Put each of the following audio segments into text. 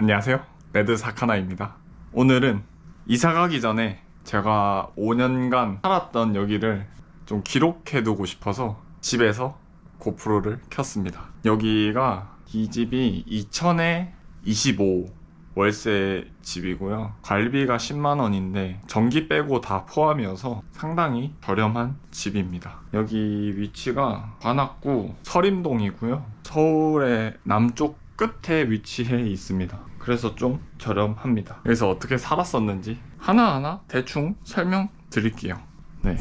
안녕하세요. 매드 사카나입니다. 오늘은 이사 가기 전에 제가 5년간 살았던 여기를 좀 기록해 두고 싶어서 집에서 고프로를 켰습니다. 여기가 이 집이 2000에 25 월세 집이고요. 관리비가 10만 원인데 전기 빼고 다 포함이어서 상당히 저렴한 집입니다. 여기 위치가 관악구 서림동이고요. 서울의 남쪽 끝에 위치해 있습니다. 그래서 좀 저렴합니다. 그래서 어떻게 살았었는지 하나하나 대충 설명 드릴게요. 네.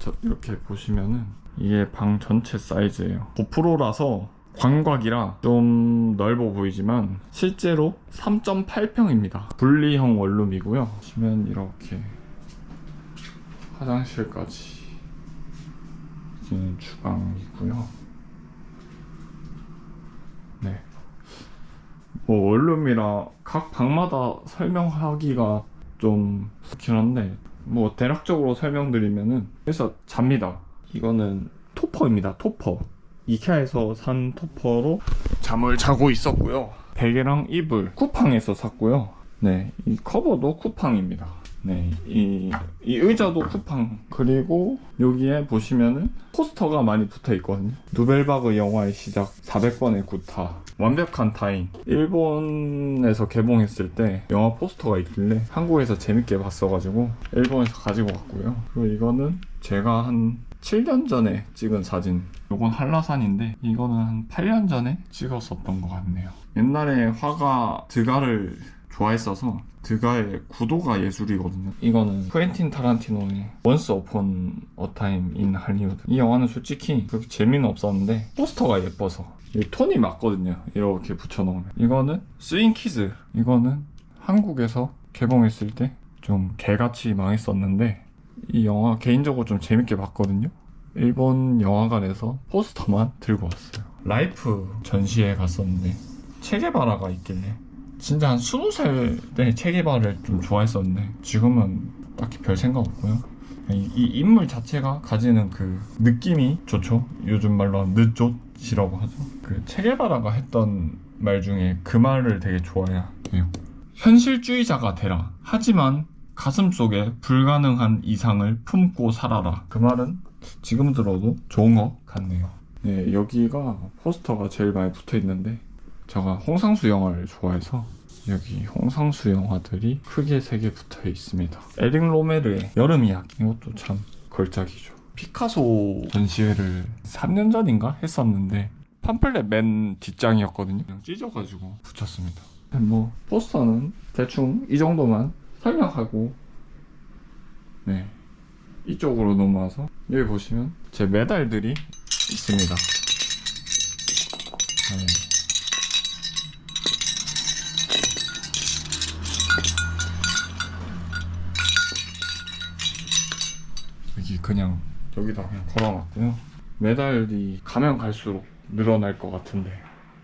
저 이렇게 보시면은 이게 방 전체 사이즈예요. 고프로라서 광각이라 좀 넓어 보이지만 실제로 3.8평입니다. 분리형 원룸이고요. 보시면 이렇게 화장실까지 주방이고요. 네. 뭐 원룸이라 각 방마다 설명하기가 좀 그렇긴 한데 뭐 대략적으로 설명드리면은 그래서 잡니다. 이거는 토퍼입니다. 토퍼. 이케아에서 산 토퍼로 잠을 자고 있었고요. 베개랑 이불 쿠팡에서 샀고요. 네, 이 커버도 쿠팡입니다. 네, 이, 이 의자도 쿠팡. 그리고 여기에 보시면은 포스터가 많이 붙어 있거든요. 누벨바그 영화의 시작 400번의 구타. 완벽한 타인. 일본에서 개봉했을 때 영화 포스터가 있길래 한국에서 재밌게 봤어가지고 일본에서 가지고 왔고요. 그리고 이거는 제가 한 7년 전에 찍은 사진. 요건 한라산인데 이거는 한 8년 전에 찍었었던 것 같네요. 옛날에 화가 드가를 좋아했어서 드가의 구도가 예술이거든요. 이거는 쿠엔틴 타란티노의 원스 어폰 어 타임 인 할리우드. 이 영화는 솔직히 그렇게 재미는 없었는데 포스터가 예뻐서 이 톤이 맞거든요. 이렇게 붙여놓으면. 이거는 스윙키즈. 이거는 한국에서 개봉했을 때 좀 개같이 망했었는데 이 영화 개인적으로 좀 재밌게 봤거든요. 일본 영화관에서 포스터만 들고 왔어요. 라이프 전시회 갔었는데 체게바라가 있길래 진짜 한 20살 때 체게바를 좀 좋아했었는데 지금은 딱히 별 생각 없고요. 이, 이 인물 자체가 가지는 그 느낌이 좋죠. 요즘 말로 늦좋이라고 하죠. 그 체게바라가 했던 말 중에 그 말을 되게 좋아해요. 현실주의자가 되라. 하지만 가슴 속에 불가능한 이상을 품고 살아라. 그 말은 지금 들어도 좋은 것 같네요. 네, 여기가 포스터가 제일 많이 붙어 있는데 제가 홍상수 영화를 좋아해서 여기 홍상수 영화들이 크게 세 개 붙어 있습니다. 에릭 로메르의 여름 이야기 이것도 참 걸작이죠. 피카소 전시회를 3년 전인가 했었는데 팜플렛 맨 뒷장이었거든요. 그냥 찢어가지고 붙였습니다. 뭐 포스터는 대충 이 정도만 설명하고 네 이쪽으로 넘어와서 여기 보시면 제 메달들이 있습니다. 네. 여기 그냥 여기다 그냥 걸어놨고요. 메달이 가면 갈수록 늘어날 것 같은데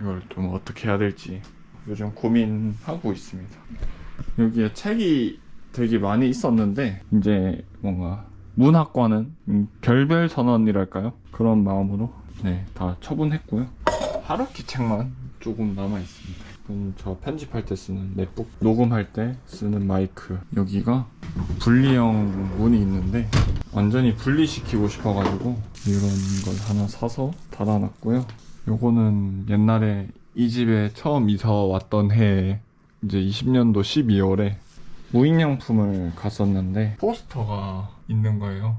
이걸 좀 어떻게 해야 될지 요즘 고민하고 있습니다. 여기에 책이 되게 많이 있었는데 이제 뭔가 문학과는 음, 별별 선언이랄까요? 그런 마음으로 네 다 처분했고요. 하루키 책만 조금 남아 있습니다. 이건 저 편집할 때 쓰는 넷북 녹음할 때 쓰는 마이크 여기가 분리형 문이 있는데 완전히 분리시키고 싶어가지고 이런 걸 하나 사서 닫아놨고요. 요거는 옛날에 이 집에 처음 이사 왔던 해에 이제 20년도 12월에 무인양품을 갔었는데 포스터가 있는 거예요.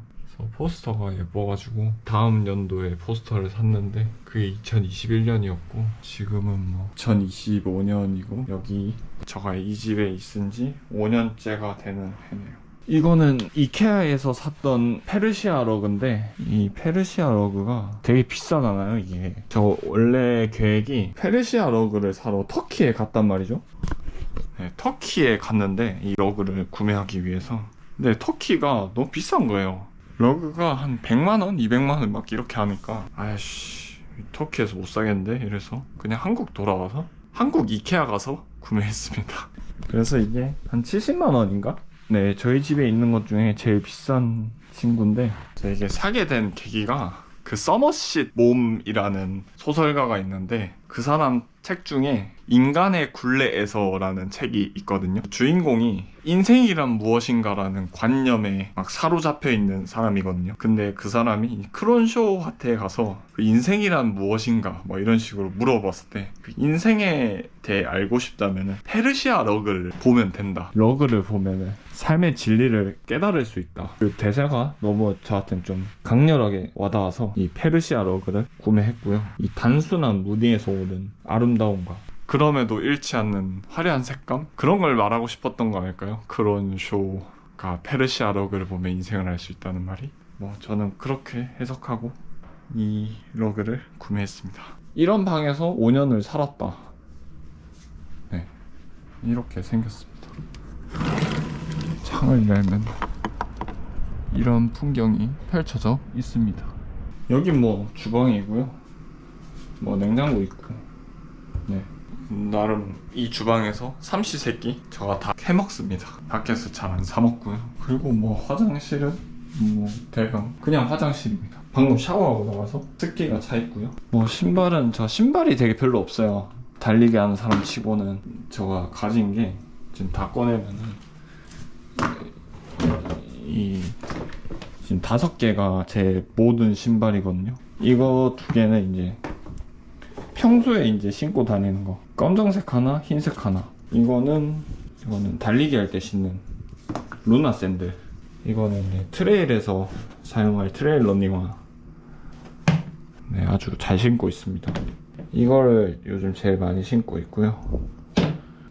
포스터가 예뻐가지고 다음 연도에 포스터를 샀는데 그게 2021년이었고 지금은 뭐 2025년이고 여기 저가 이 집에 있은 지 5년째가 되는 해네요. 이거는 이케아에서 샀던 페르시아 러그인데 이 페르시아 러그가 되게 비싸잖아요 이게. 저 원래 계획이 페르시아 러그를 사러 터키에 갔단 말이죠. 네, 터키에 갔는데 이 러그를 구매하기 위해서. 근데 터키가 너무 비싼 거예요 러그가 한 100만원, 200만원 막 이렇게 하니까 아이씨 터키에서 못 사겠는데? 이래서 그냥 한국 돌아와서 한국 이케아 가서 구매했습니다. 그래서 이게 한 70만원인가? 네 저희 집에 있는 것 중에 제일 비싼 친구인데 이게 사게 된 계기가 그 서머쉿 몸이라는 소설가가 있는데 그 사람 책 중에 인간의 굴레에서라는 책이 있거든요. 주인공이 인생이란 무엇인가라는 관념에 막 사로잡혀 있는 사람이거든요. 근데 그 사람이 크론쇼 화태에 가서 그 인생이란 무엇인가 뭐 이런 식으로 물어봤을 때 그 인생에 대해 알고 싶다면 페르시아 러그를 보면 된다. 러그를 보면 삶의 진리를 깨달을 수 있다. 그 대사가 너무 저한테는 좀 강렬하게 와닿아서 이 페르시아 러그를 구매했고요. 이 단순한 무늬에서 오는 아름다 움과 그럼에도 잃지 않는 화려한 색감? 그런 걸 말하고 싶었던 거 아닐까요? 그런 쇼가 페르시아 러그를 보면 인생을 알 수 있다는 말이 뭐 저는 그렇게 해석하고 이 러그를 구매했습니다. 이런 방에서 5년을 살았다. 네. 이렇게 생겼습니다. 창을 열면 이런 풍경이 펼쳐져 있습니다. 여긴 뭐 주방이고요. 뭐 냉장고 있고. 네. 나름 이 주방에서 삼시 세끼 저가 다 해먹습니다. 밖에서 잘 안 사 먹고요. 그리고 뭐 화장실은 뭐 대강 그냥 화장실입니다. 방금 샤워하고 나와서 습기가 차 있고요. 뭐 신발은 저 신발이 되게 별로 없어요. 달리기 하는 사람 치고는 제가 가진 게 지금 다 꺼내면은 이 지금 다섯 개가 제 모든 신발이거든요. 이거 두 개는 이제 평소에 이제 신고 다니는 거. 검정색 하나, 흰색 하나. 이거는 이거는 달리기 할 때 신는 루나 샌들. 이거는 트레일에서 사용할 트레일 러닝화. 네, 아주 잘 신고 있습니다. 이거를 요즘 제일 많이 신고 있고요.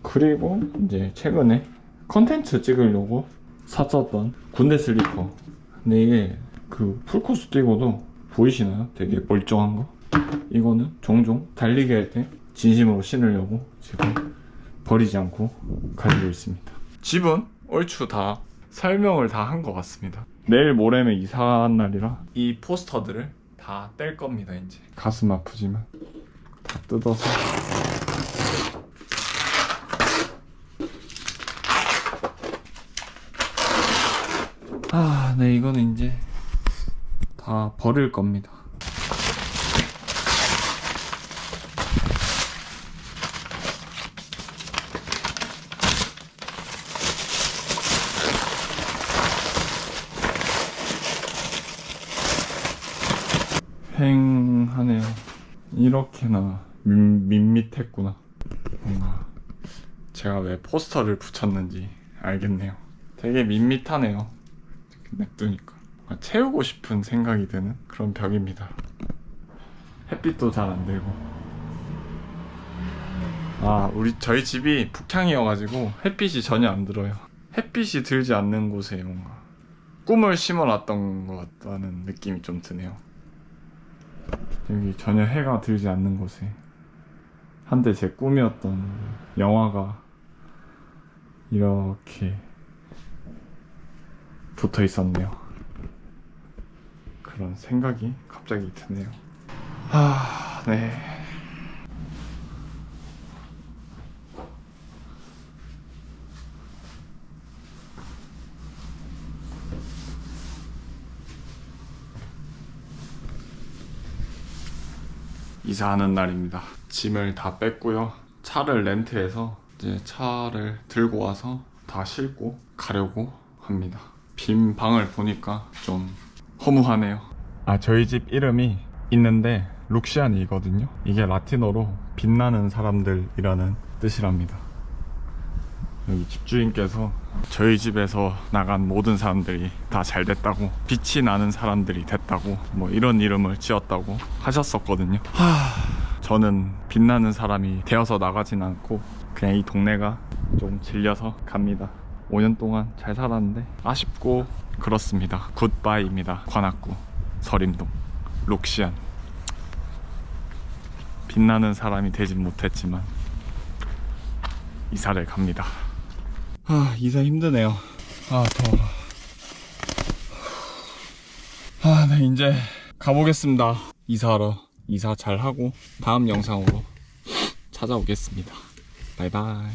그리고 이제 최근에 컨텐츠 찍으려고 샀었던 군대 슬리퍼. 근데 이게 그 풀코스 뛰고도 보이시나요? 되게 멀쩡한 거. 이거는 종종 달리기 할 때 진심으로 신으려고 지금 버리지 않고 가지고 있습니다. 집은 얼추 다 설명을 다 한 것 같습니다. 내일 모레면 이사한 날이라 이 포스터들을 다 뗄 겁니다. 이제 가슴 아프지만 다 뜯어서 아, 네 이거는 이제 다 버릴 겁니다. 횡하네요. 이렇게나 밋- 밋밋했구나. 뭔가 제가 왜 포스터를 붙였는지 알겠네요. 되게 밋밋하네요. 냅두니까 채우고 싶은 생각이 드는 그런 벽입니다. 햇빛도 잘 안 들고. 아, 우리 저희 집이 북향이어가지고 햇빛이 전혀 안 들어요. 햇빛이 들지 않는 곳에 뭔가 꿈을 심어놨던 것 같다는 느낌이 좀 드네요. 여기 전혀 해가 들지 않는 곳에 한때 제 꿈이었던 영화가 이렇게 붙어 있었네요. 그런 생각이 갑자기 드네요. 아, 네. 이사하는 날입니다. 짐을 다 뺐고요. 차를 렌트해서 이제 차를 들고 와서 다 싣고 가려고 합니다. 빈 방을 보니까 좀 허무하네요. 아, 저희 집 이름이 있는데 룩시안이거든요. 이게 라틴어로 빛나는 사람들이라는 뜻이랍니다. 여기 집주인께서 저희 집에서 나간 모든 사람들이 다 잘 됐다고 빛이 나는 사람들이 됐다고 뭐 이런 이름을 지었다고 하셨었거든요. 하... 저는 빛나는 사람이 되어서 나가진 않고 그냥 이 동네가 좀 질려서 갑니다. 5년 동안 잘 살았는데 아쉽고 그렇습니다. 굿바이입니다. 관악구 서림동 록시안. 빛나는 사람이 되진 못했지만 이사를 갑니다 아 이사 힘드네요. 아 더워. 아네 이제 가보겠습니다. 이사하러. 이사 잘 하고 다음 영상으로 찾아오겠습니다. 바이바이